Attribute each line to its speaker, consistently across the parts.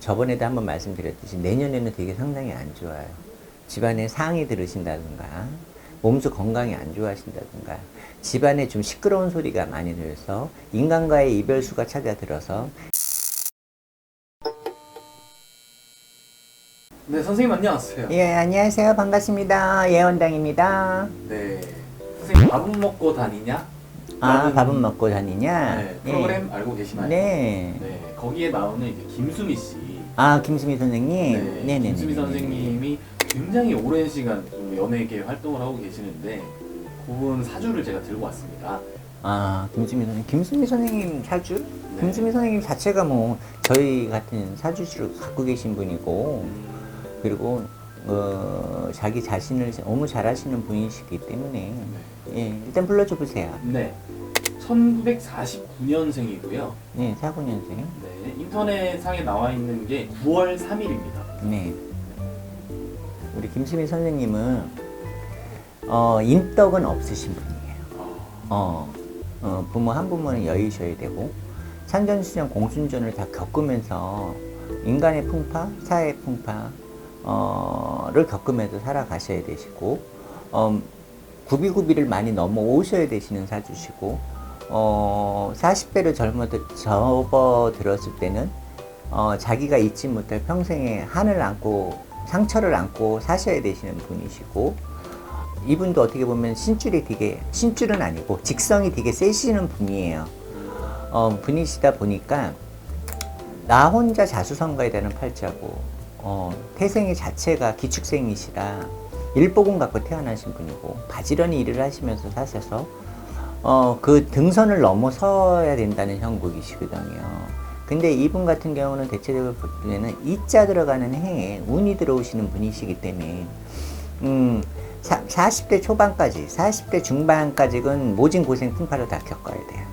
Speaker 1: 저번에도 한번 말씀드렸듯이 내년에는 되게 상당히 안 좋아요. 집안에 상이 들으신다든가, 몸수 건강이 안 좋아하신다든가, 집안에 좀 시끄러운 소리가 많이 들어서 인간과의 이별수가 찾아들어서
Speaker 2: 네, 선생님 안녕하세요.
Speaker 1: 예 안녕하세요 반갑습니다 예원당입니다.
Speaker 2: 네, 선생님 밥은 먹고 다니냐?
Speaker 1: 아
Speaker 2: 라는,
Speaker 1: 밥은 먹고 다니냐?
Speaker 2: 네,
Speaker 1: 예.
Speaker 2: 프로그램 알고 계시나요?
Speaker 1: 네.
Speaker 2: 네, 거기에 나오는 이제 김수미 씨.
Speaker 1: 아 김수미 선생님.
Speaker 2: 네,
Speaker 1: 네네네.
Speaker 2: 김수미 선생님이 굉장히 오랜 시간 좀 연예계 활동을 하고 계시는데 그분 사주를 제가 들고 왔습니다.
Speaker 1: 아 김수미 선생님. 김수미 선생님 사주?
Speaker 2: 네.
Speaker 1: 김수미 선생님 자체가 뭐 저희 같은 사주를 갖고 계신 분이고
Speaker 2: 음,
Speaker 1: 그리고 어, 자기 자신을 너무 잘하시는 분이시기 때문에
Speaker 2: 네.
Speaker 1: 예 일단 불러줘 보세요.
Speaker 2: 네, 1949년생이고요.
Speaker 1: 네 사고년생.
Speaker 2: 네, 인터넷 상에 나와 있는 게 9월 3일입니다.
Speaker 1: 네. 우리 김수미 선생님은 어, 인덕은 없으신 분이에요. 어, 어, 부모 한 부모는 여의셔야 되고 산전수전 공순전을 다 겪으면서 인간의 풍파, 사회의 풍파 어를 겪으면서 살아가셔야 되시고 어, 구비구비를 많이 넘어오셔야 되시는 사주시고 어, 40대를 젊어 접어들었을 때는 어, 자기가 잊지 못할 평생의 한을 안고 상처를 안고 사셔야 되시는 분이시고 이분도 어떻게 보면 신줄이 되게 신줄은 아니고 직성이 되게 세시는 분이에요. 어, 분이시다 보니까 나 혼자 자수성가에 대한 팔자고 어, 태생의 자체가 기축생이시라 일복은 갖고 태어나신 분이고 바지런히 일을 하시면서 사셔서 어, 그 등선을 넘어서야 된다는 형국이시거든요. 근데 이분 같은 경우는 대체적으로 보면은 이자 들어가는 해에 운이 들어오시는 분이시기 때문에 음, 사, 40대 초반까지, 40대 중반까지는 모진 고생 풍파를 다 겪어야 돼요.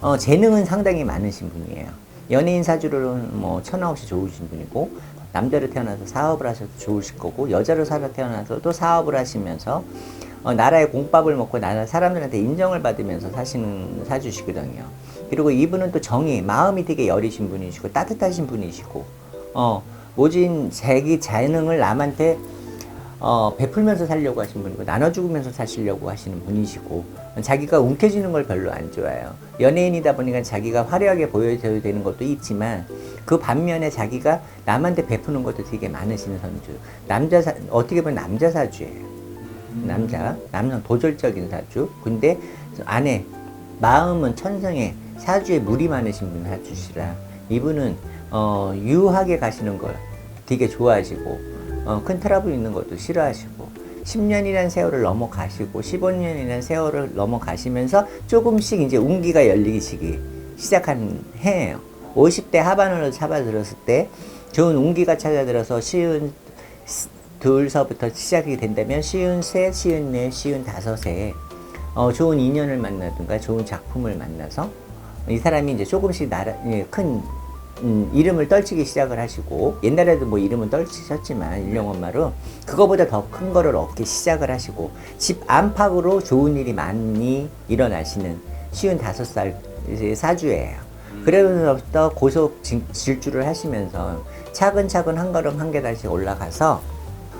Speaker 1: 어, 재능은 상당히 많으신 분이에요. 연예인 사주로는 뭐 천하없이 좋으신 분이고 남자로 태어나서 사업을 하셔도 좋으실 거고 여자로 살아 태어나서도 사업을 하시면서 어, 나라의 공밥을 먹고 나라 사람들한테 인정을 받으면서 사시는 사주시거든요. 그리고 이분은 또 정이 마음이 되게 여리신 분이시고 따뜻하신 분이시고 어, 모진 자기 재능을 남한테 어, 베풀면서 살려고 하시는 분이고 나눠 주면서 사시려고 하시는 분이시고 자기가 움켜쥐는 걸 별로 안 좋아해요. 연예인이다 보니까 자기가 화려하게 보여줘야 되는 것도 있지만 그 반면에 자기가 남한테 베푸는 것도 되게 많으시는 선주. 남자 사, 어떻게 보면 남자 사주예요. 남자, 남성 도절적인 사주. 근데 안에 마음은 천성에 사주에 물이 많으신 분 사주시라 이분은 어, 유하게 가시는 걸 되게 좋아하시고 어, 큰 트러블 있는 것도 싫어하시고 10년이라는 세월을 넘어가시고 15년이라는 세월을 넘어가시면서 조금씩 이제 운기가 열리기 시작한 해예요. 50대 하반으로 잡아들었을 때 좋은 운기가 찾아들어서 쉬운 둘서부터 시작이 된다면 쉬운 셋, 쉬운 넷, 쉬운 다섯에 어, 좋은 인연을 만나든가 좋은 작품을 만나서 이 사람이 이제 조금씩 나라, 예, 큰 음, 이름을 떨치기 시작을 하시고 옛날에도 뭐 이름은 떨치셨지만 일용엄마로 그거보다 더 큰 거를 얻기 시작을 하시고 집 안팎으로 좋은 일이 많이 일어나시는 쉬운 다섯 살 사주예요. 그러면서부터 고속 진- 질주를 하시면서 차근차근 한 걸음 한 계단씩 올라가서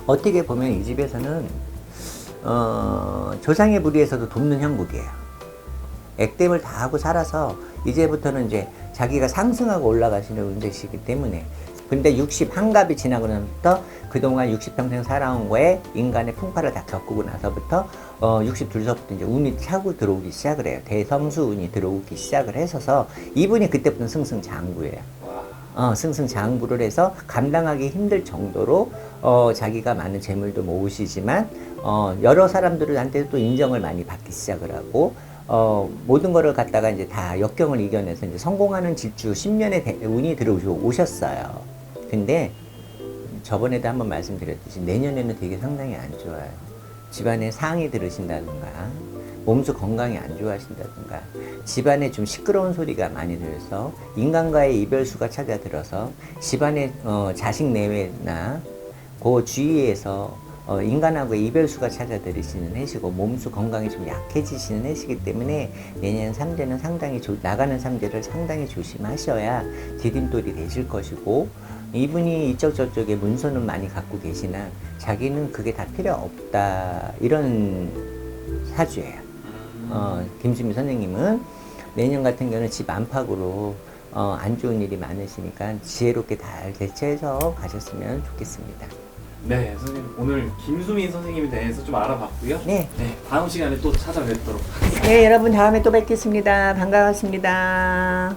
Speaker 1: 어떻게 보면 이 집에서는 어, 조상의 부리에서도 돕는 형국이에요. 액땜을 다 하고 살아서 이제부터는 이제 자기가 상승하고 올라가시는 운세시기 때문에 근데 60 한갑이 지나고 나서부터 그동안 60평생 살아온 거에 인간의 풍파를 다 겪고 나서부터 어, 62서부터 이제 운이 차고 들어오기 시작을 해요. 대성수 운이 들어오기 시작을 해서서 이분이 그때부터 승승장구예요. 어, 승승장구를 해서 감당하기 힘들 정도로 어, 자기가 많은 재물도 모으시지만 어, 여러 사람들한테 또 인정을 많이 받기 시작을 하고 어, 모든 거를 갖다가 이제 다 역경을 이겨내서 이제 성공하는 질주 10년의 운이 들어오셨어요. 근데 저번에도 한번 말씀드렸듯이 내년에는 되게 상당히 안 좋아요. 집안에 상이 들으신다든가, 몸수 건강이 안 좋아하신다든가, 집안에 좀 시끄러운 소리가 많이 들어서 인간과의 이별수가 찾아들어서 집안의 어, 자식 내외나 그 주위에서 어, 인간하고 이별수가 찾아들이시는 해시고 몸수 건강이 좀 약해지시는 해시기 때문에 내년 삼재는 상당히 조- 나가는 삼재를 상당히 조심하셔야 디딤돌이 되실 것이고 이분이 이쪽 저쪽에 문서는 많이 갖고 계시나 자기는 그게 다 필요 없다 이런 사주예요.
Speaker 2: 음.
Speaker 1: 어, 김수미 선생님은 내년 같은 경우는 집 안팎으로 어, 안 좋은 일이 많으시니까 지혜롭게 잘 대처해서 가셨으면 좋겠습니다.
Speaker 2: 네, 선생님 오늘 김수민 선생님에 대해서 좀 알아봤고요.
Speaker 1: 네.
Speaker 2: 네, 다음 시간에 또 찾아뵙도록 하겠습니다.
Speaker 1: 네, 여러분 다음에 또 뵙겠습니다. 반가웠습니다.